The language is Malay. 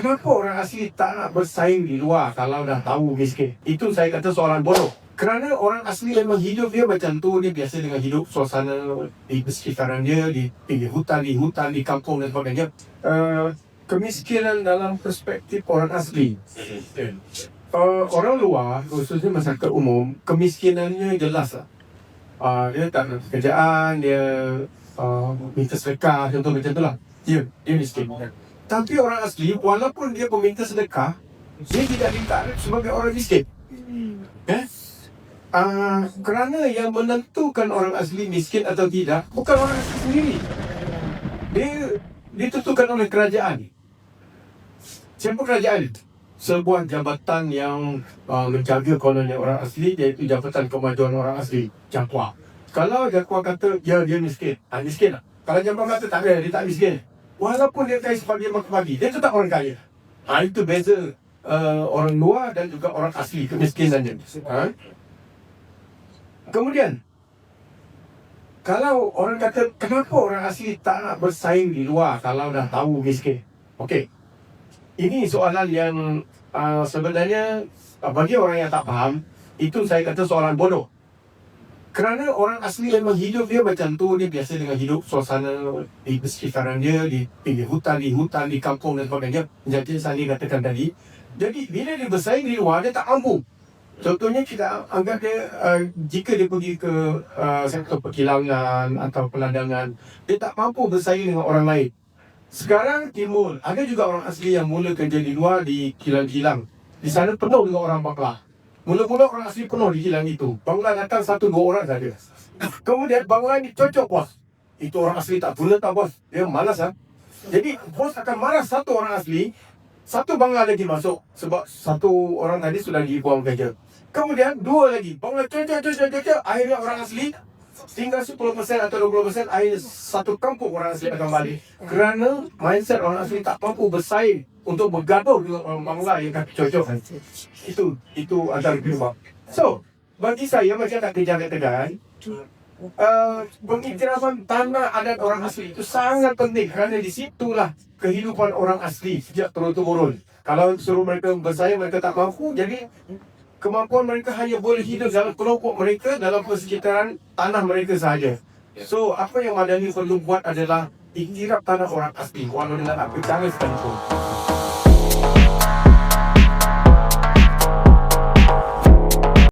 kenapa orang asli tak nak bersaing di luar kalau dah tahu miskin? Itu saya kata soalan bodoh. Kerana orang asli memang hidup dia macam tu, dia biasa dengan hidup suasana di sekitaran dia, di pinggir hutan, di hutan, di kampung dan sebagainya. Uh, kemiskinan dalam perspektif orang asli. Uh, orang luar, khususnya masyarakat umum, kemiskinannya jelas lah. Uh, dia tak ada pekerjaan, dia uh, minta sedekah, contoh macam tu lah. Dia, dia miskin. Tapi orang asli, walaupun dia peminta sedekah, dia tidak minta sebagai orang miskin. Eh? Uh, kerana yang menentukan orang asli miskin atau tidak, bukan orang asli sendiri. Dia ditentukan oleh kerajaan. Siapa kerajaan itu? Sebuah jabatan yang uh, menjaga kononnya orang asli, iaitu Jabatan Kemajuan Orang Asli, JAKWA. Kalau JAKWA kata, ya dia miskin, ah, miskin lah. Kalau JAKWA kata tak ada, dia tak miskin. Walaupun dia kaya sebagai bagi, dia tetap orang kaya. Ha, itu beza uh, orang luar dan juga orang asli kemiskinannya. Ha? Kemudian, kalau orang kata, kenapa orang asli tak nak bersaing di luar kalau dah tahu miskin? Okey, ini soalan yang uh, sebenarnya uh, bagi orang yang tak faham, itu saya kata soalan bodoh. Kerana orang asli memang hidup dia macam tu, dia biasa dengan hidup suasana di sekitaran dia, di pinggir hutan, di hutan, di kampung dan sebagainya. Jadi Sani katakan tadi. Jadi bila dia bersaing di luar, dia tak mampu. Contohnya kita anggap dia, uh, jika dia pergi ke uh, sektor perkilangan atau pelandangan, dia tak mampu bersaing dengan orang lain. Sekarang timur, ada juga orang asli yang mula kerja di luar di kilang-kilang. Di sana penuh dengan orang Bangla. Mula-mula orang asli penuh di kilang itu. Bangla datang satu dua orang saja. Kemudian Bangla ni cocok bos. Itu orang asli tak guna tak bos. Dia malas ha? Jadi bos akan marah satu orang asli. Satu Bangla lagi masuk. Sebab satu orang tadi sudah dibuang kerja. Kemudian dua lagi. Bangla cocok cocok cocok. Akhirnya orang asli tinggal 10% atau 20% akhirnya satu kampung orang asli akan balik. Kerana mindset orang asli tak mampu bersaing untuk bergaduh dengan orang Bangla yang kata cocok. Itu itu antara penyebab. So, bagi saya macam nak kejar kedai, uh, pengiktirafan tanah adat orang asli itu sangat penting kerana di situlah kehidupan orang asli sejak turun-temurun. Kalau suruh mereka bersaing, mereka tak mampu. Jadi, kemampuan mereka hanya boleh hidup dalam kelompok mereka dalam persekitaran tanah mereka sahaja. So, apa yang Madani perlu buat adalah iktiraf tanah orang asli walau dengan apa cara sekalipun.